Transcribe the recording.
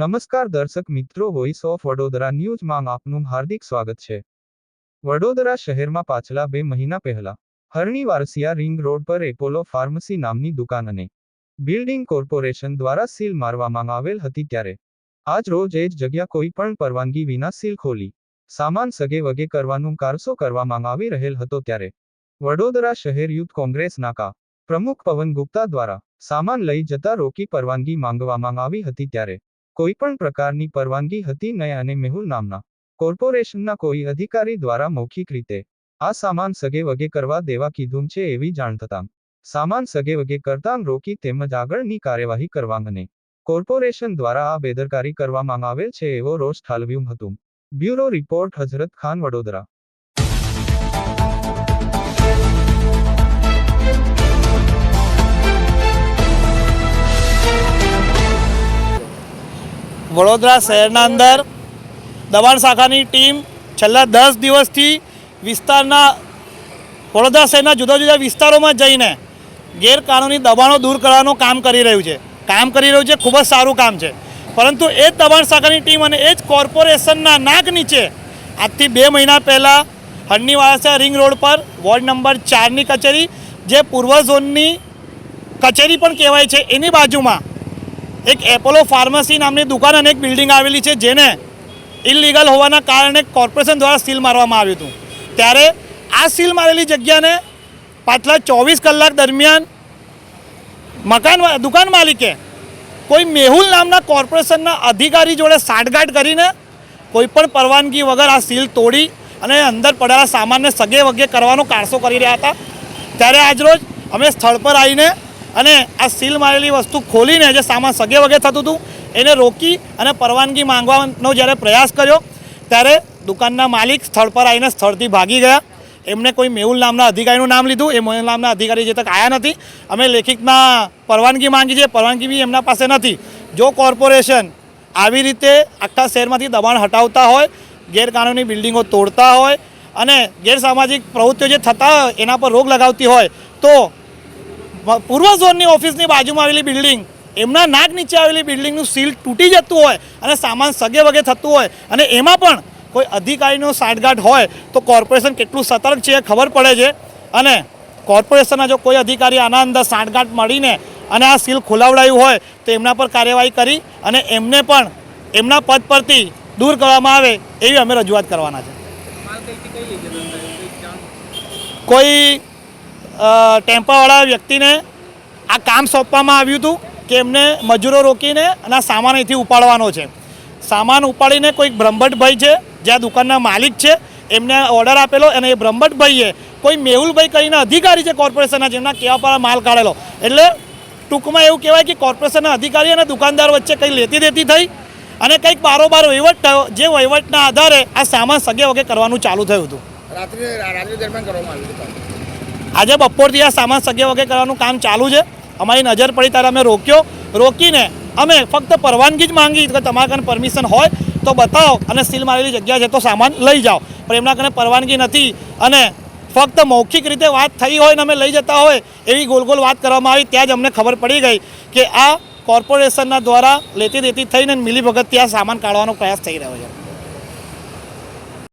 નમસ્કાર દર્શક મિત્રો વોઇસ ઓફ વડોદરા ન્યૂઝમાં આપનું હાર્દિક સ્વાગત છે. વડોદરા શહેરમાં પાછલા બે મહિના પહેલા હરણી વારસિયા રિંગ રોડ પર એપોલો ફાર્મસી નામની દુકાન અને બિલ્ડિંગ કોર્પોરેશન દ્વારા સીલ મારવામાં આવેલ હતી ત્યારે આજ રોજ એ જ જગ્યા કોઈ પણ પરવાનગી વિના સીલ ખોલી. સામાન સગે વગે કરવાનું કારસો કરવામાં આવી રહેલ હતો ત્યારે વડોદરા શહેર યુથ કોંગ્રેસ નાકા પ્રમુખ પવન ગુપ્તા દ્વારા સામાન લઈ જતા રોકી પરવાનગી માંગવામાં આવી હતી ત્યારે કોઈ પણ પ્રકારની પરવાનગી હતી નહીં અને મેહુલ નામના કોર્પોરેશનના કોઈ અધિકારી દ્વારા મૌખિક રીતે આ સામાન સગે વગે કરવા દેવા કીધું છે એવી જાણ થતાં સામાન સગે વગે કરતાં રોકી તેમજ આગળની કાર્યવાહી કરવા અને કોર્પોરેશન દ્વારા આ બેદરકારી કરવામાં આવેલ છે એવો રોષ ઠાલવ્યું હતું. Bureau report Hazrat Khan Vadodara. Vadodara શહેરના અંદર દબાણ શાખાની ટીમ છેલ્લા દસ દિવસથી વિસ્તારના વડોદરા શહેરના જુદા જુદા વિસ્તારોમાં જઈને ગેરકાનૂની દબાણો દૂર કરવાનું કામ કરી રહ્યું છે. કામ કરી રહ્યું છે, ખૂબ જ સારું કામ છે. પરંતુ એ જ દબાણ શાખાની ટીમ અને એ જ કોર્પોરેશનના નાક નીચે આજથી બે મહિના પહેલાં હરણીવાળા રિંગ રોડ પર વોર્ડ નંબર ચારની કચેરી, જે પૂર્વ ઝોનની કચેરી પણ કહેવાય છે, એની બાજુમાં એક એપોલો ફાર્મસી નામની દુકાન અને એક બિલ્ડિંગ આવેલી છે જેને ઇલીગલ હોવાના કારણે કોર્પોરેશન દ્વારા સીલ મારવામાં આવ્યું હતું. ત્યારે આ સીલ મારેલી જગ્યાને પાછલા ચોવીસ કલાક દરમિયાન મકાન દુકાન માલિકે કોઈ મેહુલ નામના કોર્પોરેશનના અધિકારી જોડે સાંઠગાંઠ કરીને કોઈ પણ પરવાનગી વગર આ સીલ તોડી અને અંદર પડેલા સામાનને સગે વગે કરવાનો કારસો કરી રહ્યા હતા. ત્યારે આજરોજ અમે સ્થળ પર આવીને અને આ સીલ મારેલી વસ્તુ ખોલીને જે સામાન સગે વગે થતું હતું, એને રોકી અને પરવાનગી માંગવાનો જ્યારે પ્રયાસ કર્યો, ત્યારે દુકાનના માલિક સ્થળ પર આવીને સ્થળથી ભાગી ગયા. એમને કોઈ મેહુલ નામના અધિકારીનું નામ લીધું. એ મેહુલ નામના અધિકારી જે તક આવ્યા નથી. અમે લેખિતમાં પરવાનગી માંગી છે. પરવાનગી બી એમના પાસે નથી. જો કોર્પોરેશન આવી રીતે આખા શહેરમાંથી દબાણ હટાવતા હોય, ગેરકાનૂની બિલ્ડિંગો તોડતા હોય અને ગેરસામાજિક પ્રવૃત્તિઓ જે થતા એના પર રોક લગાવતી હોય, તો પૂર્વ ઝોનની ઓફિસની બાજુમાં આવેલી બિલ્ડિંગ એમના નાક નીચે આવેલી બિલ્ડિંગનું સીલ તૂટી જતું હોય અને સામાન સગે વગે થતું હોય અને એમાં પણ કોઈ અધિકારીનો સાંઠગાંઠ હોય તો કોર્પોરેશન કેટલું સતર્ક છે એ ખબર પડે છે. અને કોર્પોરેશનના જો કોઈ અધિકારી આના અંદર સાંઠગાંઠ મળીને અને આ સીલ ખોલાવડાયું હોય તો એમના પર કાર્યવાહી કરી અને એમને પણ એમના પદ પરથી દૂર કરવામાં આવે એવી અમે રજૂઆત કરવાના છે. કોઈ ટેમ્પાવાળા વ્યક્તિને આ કામ સોંપવામાં આવ્યું હતું કે એમને મજૂરો રોકીને અને આ સામાન અહીંથી ઉપાડવાનો છે. સામાન ઉપાડીને કોઈક બ્રહ્મભટ્ટભાઈ છે, જે આ દુકાનના માલિક છે, એમને ઓર્ડર આપેલો અને એ બ્રહ્મભટ્ટભાઈએ કોઈ મેહુલભાઈ કરીને અધિકારી છે કોર્પોરેશનના, જેમના કેવા પર માલ કાઢેલો. એટલે ટૂંકમાં એવું કહેવાય કે કોર્પોરેશનના અધિકારી અને દુકાનદાર વચ્ચે કંઈ લેતી દેતી થઈ અને કંઈક બારોબાર વહીવટ થયો જે વહીવટના આધારે આ સામાન સગે વગે કરવાનું ચાલુ થયું હતું. રાત્રે, રાત્રિ દરમિયાન કરવામાં આવ્યું હતું. આજે બપોરથી આ સામાન સગે વગે કરવાનું કામ ચાલુ છે. અમારી નજર પડી ત્યારે અમે રોક્યો. રોકીને અમે ફક્ત પરવાનગી જ માંગી કે તમારા કને પરમિશન હોય તો બતાવો અને સીલ મારેલી જગ્યા છે તો સામાન લઈ જાઓ. પણ એમના કને પરવાનગી નથી અને ફક્ત મૌખિક રીતે વાત થઈ હોય ને અમે લઈ જતા હોય એવી ગોલ ગોલ વાત કરવામાં આવી ત્યાં જ અમને ખબર પડી ગઈ કે આ કોર્પોરેશનના દ્વારા લેતી દેતી થઈને મિલીભગત ત્યાં સામાન કાઢવાનો પ્રયાસ થઈ રહ્યો છે.